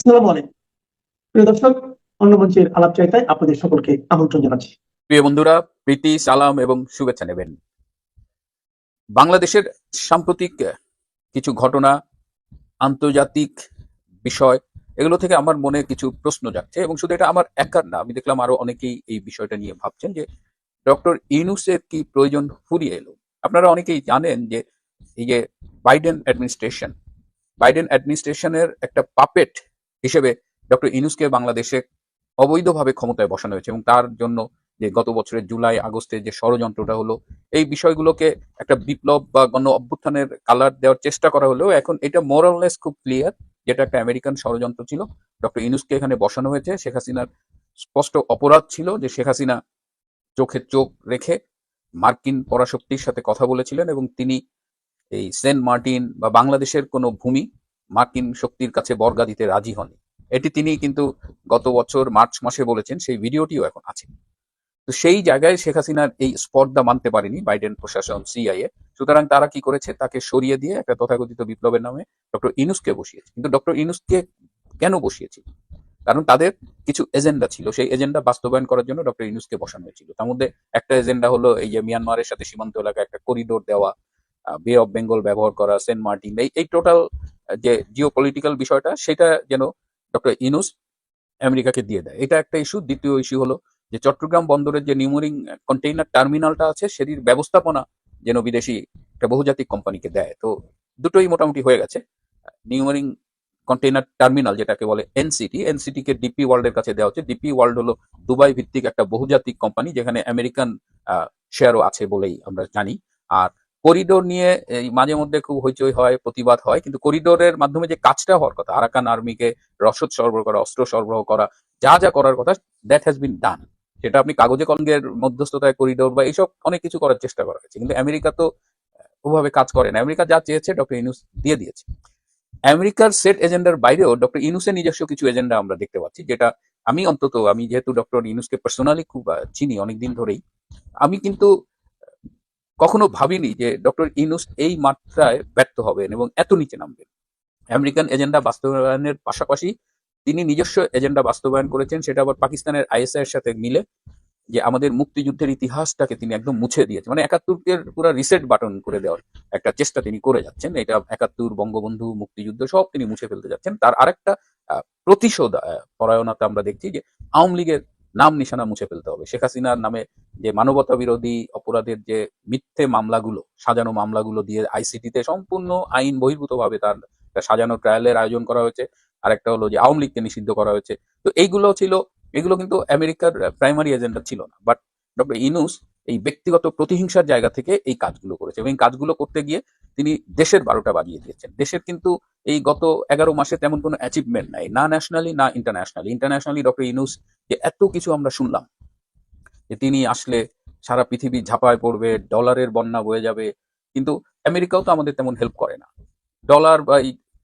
আসসালামু আলাইকুম। প্রিয় দর্শক অন্য মঞ্চের আলাপ চাইতায় আপনাদের সকলকে আমন্ত্রণ জানাচ্ছি। প্রিয় বন্ধুরা, প্রীতি, সালাম এবং শুভেচ্ছা নেবেন। বাংলাদেশের সাম্প্রতিক কিছু ঘটনা, আন্তর্জাতিক বিষয়, এগুলো থেকে আমার মনে কিছু প্রশ্ন যাচ্ছে এবং শুধু এটা আমার একার না, আমি দেখলাম আরও অনেকেই এই বিষয়টা নিয়ে ভাবছেন যে, ডক্টর ইউনুসের কি প্রয়োজন ফুরিয়ে এলো? আপনারা অনেকেই জানেন যে, এই যে বাইডেন অ্যাডমিনিস্ট্রেশন, বাইডেন অ্যাডমিনিস্ট্রেশনের একটা পাপেট হিসেবে ডক্টর ইনুসকে বাংলাদেশে অবৈধভাবে ক্ষমতায় বসানো হয়েছে এবং তার জন্য যে গত বছরের জুলাই, আগস্টে যে ষড়যন্ত্রটা হলো, এই বিষয়গুলোকে একটা বিপ্লব বা গণ অভ্যুত্থানের কালার দেওয়ার চেষ্টা করা হলেও এখন এটা মোরাললেস খুব ক্লিয়ার যেটা একটা আমেরিকান ষড়যন্ত্র ছিল। ডক্টর ইনুসকে এখানে বসানো হয়েছে। শেখ হাসিনার স্পষ্ট অপরাধ ছিল যে শেখ হাসিনা চোখে চোখ রেখে মার্কিন পরাশক্তির সাথে কথা বলেছিলেন এবং তিনি এই সেন্ট মার্টিন বা বাংলাদেশের কোনো ভূমি মার্কিন শক্তির কাছে বর্গা দিতে রাজি হন এটি তিনি কিন্তু গত বছর মার্চ মাসে বলেছেন, সেই ভিডিওটিও এখন আছে। তো সেই জায়গায় শেখ হাসিনার এই স্পর্ধা মানতে পারেনি বাইডেন প্রশাসন, সিআইএ। সুতরাং তারা কি করেছে? তাকে সরিয়ে দিয়ে একটা তথাকথিত বিপ্লবের নামে ডক্টর ইনুসকে বসিয়েছে। কিন্তু ডক্টর ইনুসকে কেন বসিয়েছিল কারণ তাদের কিছু এজেন্ডা ছিল। সেই এজেন্ডা বাস্তবায়ন করার জন্য ডক্টর ইনুসকে বসানো হয়েছিল। তার মধ্যে একটা এজেন্ডা হলো এই যে মিয়ানমারের সাথে সীমান্ত এলাকায় একটা করিডোর দেওয়া বে অফ বেঙ্গল ব্যবহার করা, সেন্ট মার্টিন, এই টোটাল যে জিও পলিটিক্যাল বিষয়টা, সেটা যেন ডক্টর ইনুস আমেরিকাকে দিয়ে দেয়। এটা একটা ইস্যু দ্বিতীয় ইস্যু হলো যে চট্টগ্রাম বন্দরের যে নিউমোরিং কন্টেইনার টার্মিনালটা আছে, সেটির ব্যবস্থাপনা যেন বিদেশি একটা বহুজাতিক কোম্পানিকে দেয়। তো দুটোই মোটামুটি হয়ে গেছে। নিউমোরিং কন্টেইনার টার্মিনাল যেটাকে বলে এনসিটি এনসিটি কে ডিপি ওয়ার্ল্ডের কাছে দেওয়া হচ্ছে। ডিপি ওয়ার্ল্ড হলো দুবাই ভিত্তিক একটা বহুজাতিক কোম্পানি যেখানে আমেরিকান শেয়ারও আছে বলেই আমরা জানি। আর করিডোর নিয়ে মাঝে মধ্যে খুব হইচই হয়, প্রতিবাদ হয়, কিন্তু করিডোরের মাধ্যমে যে কাজটা হওয়ার কথা, আরাকান আর্মিকে রসদ সরবরাহ করা, অস্ত্র সরবরাহ করা, যা যা করার কথা দ্যাট হ্যাজ বিন ডান সেটা আপনি কাগজে কলঙ্গের মধ্যস্থতায় করিডোর বা এইসব অনেক কিছু করার চেষ্টা করা হয়েছে, কিন্তু আমেরিকা তো ওভাবে কাজ করে না। আমেরিকা যা চেয়েছে ডক্টর ইনুস দিয়ে দিয়েছে। আমেরিকার সেট এজেন্ডার বাইরেও ডক্টর ইনুসের নিজস্ব কিছু এজেন্ডা আমরা দেখতে পাচ্ছি, যেটা আমি অন্তত, আমি যেহেতু ডক্টর ইনুসকে পার্সোনালি খুব চিনি অনেকদিন ধরেই, আমি কিন্তু কখনো ভাবিনি যে ডক্টর ইনুস এই মাত্রায় ব্যর্থ হবেন এবং এত নিচে নামবেন। আমেরিকান এজেন্ডা বাস্তবায়নের পাশাপাশি তিনি নিজস্ব এজেন্ডা বাস্তবায়ন করেছেন, সেটা আবার পাকিস্তানের আইএসআই এর সাথে মিলে, যে আমাদের মুক্তিযুদ্ধের ইতিহাসটাকে তিনি একদম মুছে দিয়েছেন। মানে একাত্তরকে পুরো রিসেট বাটন করে দেওয়ার একটা চেষ্টা তিনি করে যাচ্ছেন। এটা একাত্তর, বঙ্গবন্ধু, মুক্তিযুদ্ধ সব তিনি মুছে ফেলতে যাচ্ছেন। তার আরেকটা প্রতিশোধ পরায়ণতা আমরা দেখছি যে আওয়ামী লীগের নাম নিশানা মুছে ফেলতে হবে। শেখ হাসিনার নামে যে মানবতা বিরোধী অপরাধের যে মিথ্যে মামলাগুলো, সাজানো মামলাগুলো দিয়ে আইসিটিতে সম্পূর্ণ আইন বহির্ভূতভাবে তার সাজানো ট্রায়ালের আয়োজন করা হয়েছে। আর একটা হলো যে আওয়ামী লীগকে নিষিদ্ধ করা হয়েছে। তো এইগুলো ছিল, এগুলো কিন্তু আমেরিকার প্রাইমারি এজেন্ডা ছিল না। বাট ডক্টর ইনুস এই ব্যক্তিগত প্রতিহিংসার জায়গা থেকে এই কাজগুলো করেছে এবং এই কাজগুলো করতে গিয়ে তিনি দেশের বারোটা বাজিয়ে দিয়েছেন। দেশের কিন্তু এই গত এগারো মাসে তেমন কোনো অ্যাচিভমেন্ট নাই, না ন্যাশনালি না ইন্টারন্যাশনালি ইন্টারন্যাশনালি ডক্টর ইনুস যে এত কিছু আমরা শুনলাম, যে তিনি আসলে সারা পৃথিবী ঝাঁপায় পড়বে, ডলারের বন্যা বয়ে যাবে, কিন্তু আমেরিকাও তো আমাদের তেমন হেল্প করে না। ডলার বা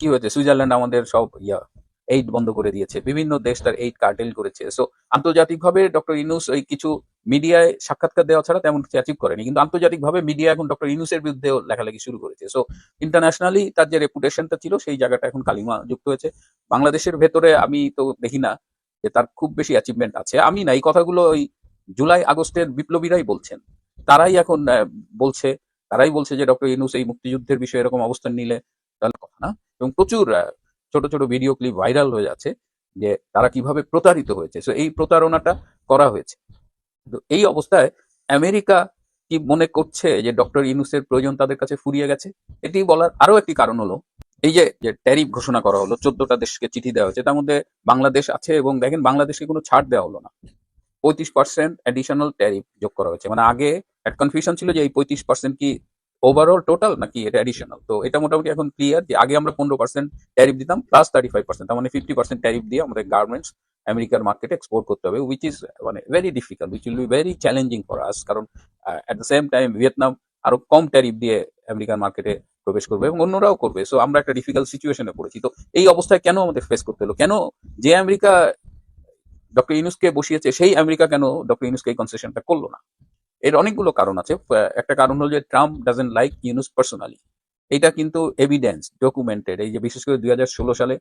কি হয়েছে, সুইজারল্যান্ড আমাদের সব ইয়া এইড বন্ধ করে দিয়েছে। বিভিন্ন দেশ তার এইড কার্টেল করেছে। সো আন্তর্জাতিকভাবে ডক্টর ইনুস ওই কিছু মিডিয়ায় সাক্ষাৎকার দেওয়া ছাড়া তেমন কিছু অ্যাচিভ করেনি। কিন্তু আন্তর্জাতিকভাবে মিডিয়া এখন ডক্টর ইনুসের বিরুদ্ধেও লেখালেখি শুরু করেছে। সো ইন্টারন্যাশনালি তার যে রেপুটেশনটা ছিল, সেই জায়গাটা এখন কালিমা যুক্ত হয়েছে। বাংলাদেশের ভেতরে আমি তো দেখি না যে তার খুব বেশি অ্যাচিভমেন্ট আছে। আমি না, এই কথাগুলো ওই জুলাই আগস্টের বিপ্লবীরাই বলছেন। তারাই এখন বলছে, তারাই বলছে যে ডক্টর ইনুস এই মুক্তিযুদ্ধের বিষয়ে এরকম অবস্থান নিলে তাহলে কথা না। এবং প্রচুর ছোট ছোট ভিডিও ক্লিপ ভাইরাল হয়ে যাচ্ছে যে তারা কীভাবে প্রতারিত হয়েছে। সো এই প্রতারণাটা করা হয়েছে। তো এই অবস্থায় আমেরিকা কি মনে করছে যে ডক্টর ইনুসের প্রয়োজন তাদের কাছে ফুরিয়ে গেছে? এটি বলার আরও একটি কারণ হলো, এই যে যে ট্যারিফ ঘোষণা করা হলো, চোদ্দটা দেশকে চিঠি দেওয়া হয়েছে, তার মধ্যে বাংলাদেশ আছে এবং দেখেন বাংলাদেশকে কোনো ছাড় দেওয়া হলো না। পঁয়ত্রিশ পার্সেন্ট অ্যাডিশনাল ট্যারিফ যোগ করা হয়েছে। মানে আগে একটা কনফিউশন ছিল যে এই পঁয়ত্রিশ পার্সেন্ট কি ওভারঅল টোটাল নাকি এটা অ্যাডিশনাল তো এটা মোটামুটি এখন ক্লিয়ার যে আগে আমরা পনেরো পার্সেন্ট ট্যারিফ দিতাম প্লাস থার্টি ফাইভ পার্সেন্ট মানে ফিফটি পার্সেন্ট ট্যারিফ দিয়ে আমাদের গার্মেন্টস আমেরিকার মার্কেটে এক্সপোর্ট করতে হবে উইচ ইজ মানে very difficult which will be very challenging for us কারণ at the same time Vietnam আরও কম ট্যারিফ দিয়ে আমেরিকার মার্কেটে প্রবেশ করবে এবং অন্যরাও করবে সো আমরা একটা ডিফিকাল্ট সিচুয়েশনে পড়েছি। তো এই অবস্থায় কেন আমাদের ফেস করতে হলো? কেন যে আমেরিকা ডক্টর ইউনুসকে বসিয়েছে, সেই আমেরিকা কেন ডক্টর ইউনুসকে এই কনসেশনটা করল না? এর অনেকগুলো কারণ আছে। একটা কারণ হলো যে Trump doesn't like Yunus personally এটা কিন্তু এভিডেন্স ডকুমেন্টেড এই যে বিশেষ করে দুই হাজার ষোলো সালে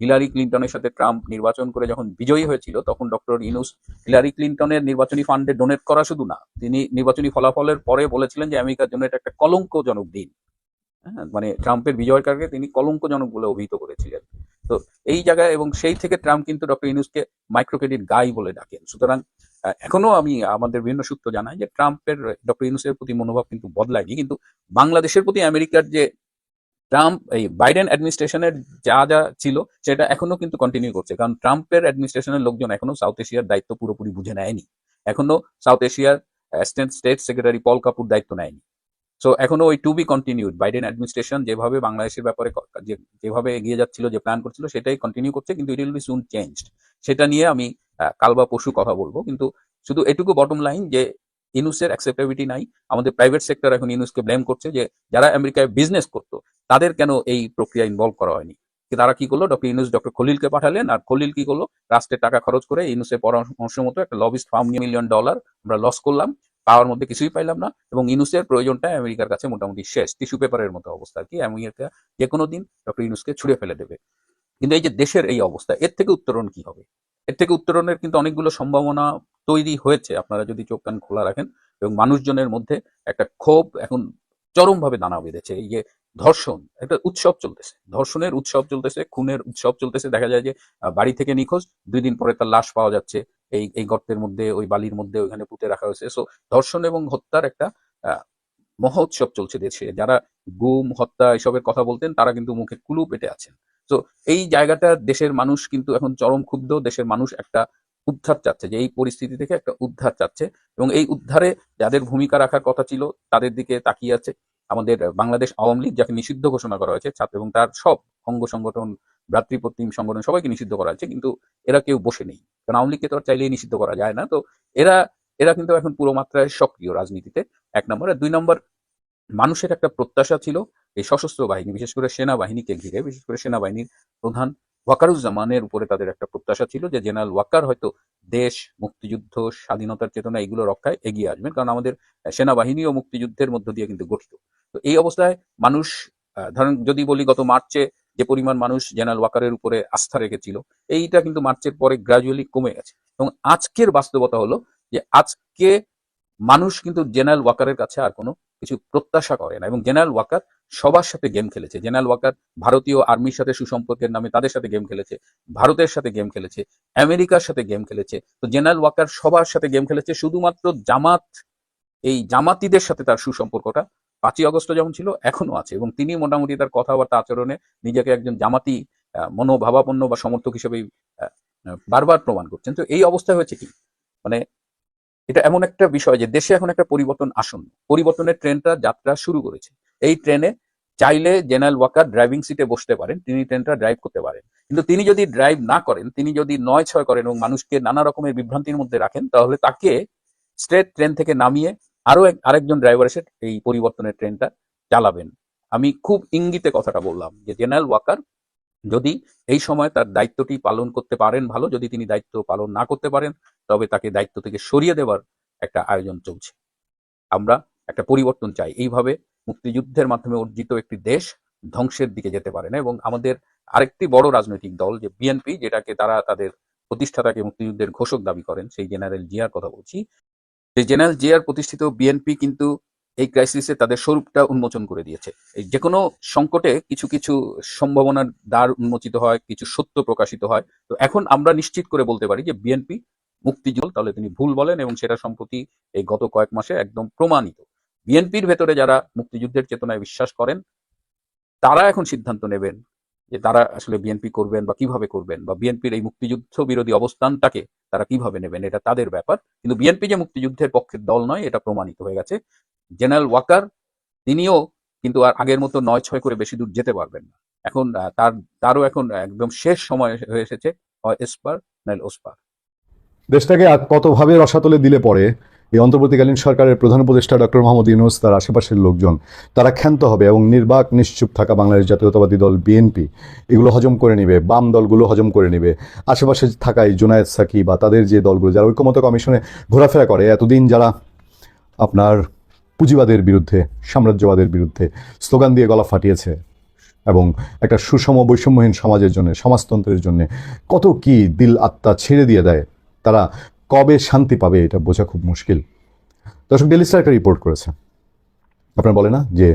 হিলারি ক্লিন্টনের সাথে ট্রাম্প নির্বাচন করে যখন বিজয়ী হয়েছিল, তখন ডক্টর ইনুস হিলারি ক্লিন্টনের নির্বাচনী ফান্ডে ডোনেট করা শুধু না, তিনি নির্বাচনী ফলাফলের পরে বলেছিলেন যে আমেরিকার জন্য এটা একটা কলঙ্কজনক দিন। হ্যাঁ মানে ট্রাম্পের বিজয়ের কারণে তিনি কলঙ্কজনক বলে অভিহিত করেছিলেন। তো এই জায়গায় এবং সেই থেকে ট্রাম্প কিন্তু ডক্টর ইনুসকে মাইক্রো ক্রেডিট গাই বলে ডাকেন। সুতরাং এখনও আমি আমাদের বিভিন্ন সূত্র জানাই যে ট্রাম্পের, ডক্টর ইনুসের প্রতি মনোভাব কিন্তু বদলায়নি, কিন্তু বাংলাদেশের প্রতি আমেরিকার যে ট্রাম্প, এই বাইডেন অ্যাডমিনিস্ট্রেশনের যা যা ছিল সেটা এখনও কিন্তু কন্টিনিউ করছে। কারণ ট্রাম্পের অ্যাডমিনিস্ট্রেশনের লোকজন এখনও সাউথ এশিয়ার দায়িত্ব পুরোপুরি বুঝে নেয়নি। এখনও সাউথ এশিয়ার assistant state secretary Paul Kapur দায়িত্ব নেয়নি। সো এখনও ওই to be continued Biden administration যেভাবে বাংলাদেশের ব্যাপারে যেভাবে এগিয়ে যাচ্ছিল, যে প্ল্যান করছিল, সেটাই কন্টিনিউ করছে, কিন্তু it will be soon changed সেটা নিয়ে আমি কাল বা পরশু কথা বলব। কিন্তু শুধু এটুকু বটম লাইন যে ইনুসের অ্যাকসেপ্টেবিলিটি নাই, আমাদের প্রাইভেট সেক্টর এখন ইনুসকে ব্লেম করছে যে যারা আমেরিকায় বিজনেস করতো, তাদের কেন এই প্রক্রিয়া ইনভলভ করা হয়নি? তারা কি করল? ডক্টর ইনুস ডক্টর খলিলকে পাঠালেন আর খলিল কি করল? রাষ্ট্রের টাকা খরচ করে ইনুসের পরামর্শ মতো একটা লবিস্ট ফার্ম নিয়ে মিলিয়ন ডলার আমরা লস করলাম, পাওয়ার মধ্যে কিছুই পাইলাম না এবং ইনুসের প্রয়োজনটা আমেরিকার কাছে মোটামুটি শেষ। টিস্যু পেপারের মতো অবস্থা কি। আমেরিকা যে কোনো দিন ডক্টর ইনুসকে ছুড়ে ফেলে দেবে। কিন্তু এই যে দেশের এই অবস্থা, এর থেকে উত্তরণ কি হবে? এর থেকে উত্তরণের কিন্তু অনেকগুলো সম্ভাবনা তৈরি হয়েছে, আপনারা যদি চোখ কান খোলা রাখেন। এবং মানুষজনের মধ্যে একটা ক্ষোভ এখন চরমভাবে দানা বেঁধেছে। এই যে ধর্ষণ, একটা উৎসব চলতেছে। ধর্ষণের উৎসব চলতেছে, খুনের উৎসব চলতেছে। দেখা যায় যে বাড়ি থেকে নিখোঁজ, দুই দিন পরে তার লাশ পাওয়া যাচ্ছে। এই এই গর্তের মধ্যে, ওই বালির মধ্যে ওইখানে পুঁতে রাখা হয়েছে। সো ধর্ষণ এবং হত্যার একটা মহোৎসব চলছে দেশে। যারা গুম, হত্যা, এসবের কথা বলতেন, তারা কিন্তু মুখে কুলু পেটে আছেন। তো এই জায়গাটা দেশের মানুষ কিন্তু এখন চরম ক্ষুব্ধ। দেশের মানুষ একটা উদ্ধার চাচ্ছে, যে এই পরিস্থিতি থেকে একটা উদ্ধার চাচ্ছে। এবং এই উদ্ধারে যাদের ভূমিকা রাখার কথা ছিল, তাদের দিকে তাকিয়ে আছে আমাদের বাংলাদেশ আওয়ামী লীগ, যাকে নিষিদ্ধ ঘোষণা করা হয়েছে, ছাত্র এবং তার সব অঙ্গ সংগঠন, ভ্রাতৃপ্রতিম সংগঠন সবাইকে নিষিদ্ধ করা হয়েছে। কিন্তু এরা কেউ বসে নেই। কারণ আওয়ামী লীগকে তো আর চাইলেই নিষিদ্ধ করা যায় না। তো এরা এরা কিন্তু এখন পুরো মাত্রায় সক্রিয় রাজনীতিতে। এক নম্বর। আর দুই নম্বর, মানুষের একটা প্রত্যাশা ছিল এই সশস্ত্র বাহিনী, বিশেষ করে সেনাবাহিনীকে ঘিরে, বিশেষ করে সেনাবাহিনীর প্রধান ওয়াকারুজ্জামানের উপরে তাদের একটা প্রত্যাশা ছিল যে জেনারেল ওয়াকার হয়তো দেশ, মুক্তিযুদ্ধ, স্বাধীনতার চেতনা এগুলো রক্ষায় এগিয়ে আসবেন। কারণ আমাদের সেনাবাহিনী ও মুক্তিযুদ্ধের মধ্য দিয়ে কিন্তু গঠিত। তো এই অবস্থায় মানুষ ধরেন যদি বলি গত মার্চে যে পরিমাণ মানুষ জেনারেল ওয়াকারের উপরে আস্থা রেখেছিল, এইটা কিন্তু মার্চের পরে গ্রাজুয়ালি কমে গেছে। এবং আজকের বাস্তবতা হলো যে আজকে মানুষ কিন্তু জেনারেল ওয়াকারের কাছে আর কোনো কিছু প্রত্যাশা করে না। এবং জেনারেল ওয়াকার সবার সাথে গেম খেলেছে। জেনারেল ওয়াকার ভারতীয় আর্মির সাথে সুসম্পর্কের নামে তাদের সাথে গেম খেলেছে, ভারতের সাথে গেম খেলেছে, আমেরিকার সাথে গেম খেলেছে। তো জেনারেল ওয়াকার সবার সাথে গেম খেলেছে, শুধুমাত্র জামাত, এই জামাতিদের সাথে তার সুসম্পর্কটা পাঁচই আগস্ট যেমন ছিল এখনও আছে। এবং তিনি মোটামুটি তার কথাবার্তা আচরণে নিজেকে একজন জামাতি মনোভাবাপন্ন বা সমর্থক হিসেবে বারবার প্রমাণ করছেন। তো এই অবস্থা হয়েছে কি? মানে এটা এমন একটা বিষয় যে দেশে এখন একটা পরিবর্তন আসন্ন। পরিবর্তনের ট্রেনটা যাত্রা শুরু করেছে। এই ট্রেনে চাইলে জেনারেল ওয়াকার ড্রাইভিং সিটে বসতে পারেন, তিনি ট্রেনটা ড্রাইভ করতে পারেন। কিন্তু তিনি যদি ড্রাইভ না করেন, তিনি যদি নয় ছয় করেন এবং মানুষকে নানা রকমের বিভ্রান্তির মধ্যে রাখেন, তাহলে তাকে স্ট্রেট ট্রেন থেকে নামিয়ে আরও এক, আরেকজন ড্রাইভার এসে এই পরিবর্তনের ট্রেনটা চালাবেন। আমি খুব ইঙ্গিতে কথাটা বললাম যে জেনারেল ওয়াকার যদি এই সময় তার দায়িত্বটি পালন করতে পারেন ভালো, যদি তিনি দায়িত্ব পালন না করতে পারেন, তবে তাকে দায়িত্ব থেকে সরিয়ে দেওয়ার একটা আয়োজন চলছে। আমরা একটা পরিবর্তন চাই। এইভাবে মুক্তিযুদ্ধের মাধ্যমে অর্জিত একটি দেশ ধ্বংসের দিকে যেতে পারে না এবং আমাদের আরেকটি বড় রাজনৈতিক দল, যে বিএনপি যেটাকে তারা তাদের প্রতিষ্ঠাতাকে মুক্তিযুদ্ধের ঘোষক দাবি করেন, সেই জেনারেল জিয়ার কথা বলছি। সেই জেনারেল জিয়ার প্রতিষ্ঠিত বিএনপি কিন্তু এই ক্রাইসিসে তাদের স্বরূপটা উন্মোচন করে দিয়েছে। এই যে কোনো সংকটে কিছু কিছু সম্ভাবনার দ্বার উন্মোচিত হয়, কিছু সত্য প্রকাশিত হয়। তো এখন আমরা নিশ্চিত করে বলতে পারি যে বিএনপি মুক্তিযুদ্ধ, তাহলে তিনি ভুল বলেন এবং সেটা সম্প্রতি এই গত কয়েক মাসে একদম প্রমাণিত। বিএনপির ভেতরে যারা মুক্তিযুদ্ধের চেতনায় বিশ্বাস করেন, তারা এখন সিদ্ধান্ত নেবেন যে তারা আসলে বিএনপি করবেন বা কীভাবে করবেন, বা বিএনপির এই মুক্তিযুদ্ধ বিরোধী অবস্থানটাকে তারা কীভাবে নেবেন, এটা তাদের ব্যাপার। কিন্তু বিএনপি যে মুক্তিযুদ্ধের পক্ষের দল নয়, এটা প্রমাণিত হয়ে গেছে। জেনারেল ওয়াকার, তিনিও কিন্তু আর আগের মতো নয় ছয় করে বেশি দূর যেতে পারবেন না। এখন তার, তারও এখন একদম শেষ সময় হয়ে এসেছে, হয় এসপার নাইল ওসপার। দেশটাকে কতভাবে রসাতলে দিলে পরে এই অন্তর্বর্তীকালীন সরকারের প্রধান উপদেষ্টা ডক্টর মোহাম্মদ ইউনুস, তার আশেপাশের লোকজন, তারা ক্ষান্ত হবে এবং নির্বাক নিশ্চুপ থাকা বাংলাদেশ জাতীয়তাবাদী দল বিএনপি, এগুলো হজম করে নিবে, বাম দলগুলো হজম করে নিবে। আশেপাশে থাকা এই জুনায়েদ সাকি বা তাদের যে দলগুলো, যারা ঐক্যমত কমিশনে ঘোরাফেরা করে, এতদিন যারা আপনার পুঁজিবাদের বিরুদ্ধে, সাম্রাজ্যবাদের বিরুদ্ধে স্লোগান দিয়ে গলা ফাটিয়েছে এবং একটা সুষম বৈষম্যহীন সমাজের জন্য, সমাজতন্ত্রের জন্য কত কি দিল আত্মা ছেড়ে দিয়ে দেয়, তারা কবে শান্তি পাবে এটা বোঝা খুব মুশকিল। দর্শক ডেলি স্টার একটা রিপোর্ট করেছে। আপনার বলে না যে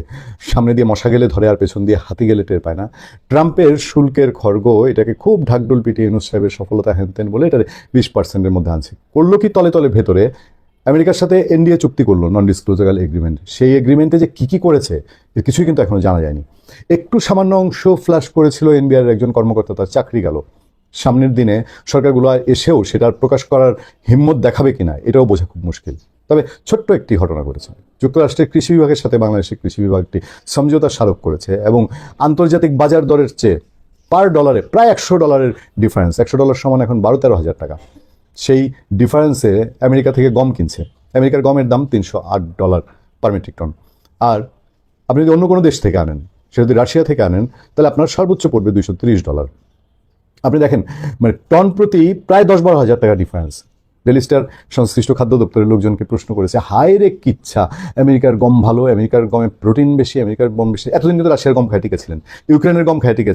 সামনে দিয়ে মশা গেলে ধরে আর পেছন দিয়ে হাতি গেলে টের পায় না। ট্রাম্পের শুল্কের খর্গ, এটাকে খুব ঢাকডোল পিটিয়ে ইউনুস সাহেবের সফলতা হ্যানতেন বলে এটা বিশ পার্সেন্টের মধ্যে আনছে। করল কি তলে তলে ভেতরে? আমেরিকার সাথে এনডিএ চুক্তি করল নন ডিসক্লোজাল এগ্রিমেন্ট সেই এগ্রিমেন্টে যে কি কী করেছে, এর কিছুই কিন্তু এখনও জানা যায়নি। একটু সামান্য অংশ ফ্ল্যাশ করেছিল এনবিআর একজন কর্মকর্তা, তার চাকরি গেল। সামনের দিনে সরকারগুলো এসেও সেটার প্রকাশ করার হিম্মত দেখাবে কিনা, এটাও বোঝা খুব মুশকিল। তবে ছোট্ট একটি ঘটনা ঘটেছে। যুক্তরাষ্ট্রের কৃষি বিভাগের সাথে বাংলাদেশের কৃষি বিভাগটি সমঝোতা স্মারক করেছে এবং আন্তর্জাতিক বাজার দরের চেয়ে পার ডলারে প্রায় একশো ডলারের ডিফারেন্স একশো ডলার সমান এখন বারো তেরো হাজার টাকা। সেই ডিফারেন্সে আমেরিকা থেকে গম কিনছে। আমেরিকার গমের দাম তিনশো আট ডলার পার মেট্রিক টন আর আপনি যদি অন্য কোনো দেশ থেকে আনেন সে যদি রাশিয়া থেকে আনেন, তাহলে আপনার সর্বোচ্চ পড়বে দুইশো ডলার। আপনি দেখেন মানে টন প্রতি প্রায় দশ বারো হাজার টাকা ডিফারেন্স ডেলিস্টার সংশ্লিষ্ট খাদ্য দপ্তরের লোকজনকে প্রশ্ন করেছে হাই রে কিচ্ছা, আমেরিকার গম ভালো, আমেরিকার গমে প্রোটিন বেশি, আমেরিকার গম বেশি। এতদিন কিন্তু রাশিয়ার গম খায় টিকেছিলেন ইউক্রেনের গম খাইটিকে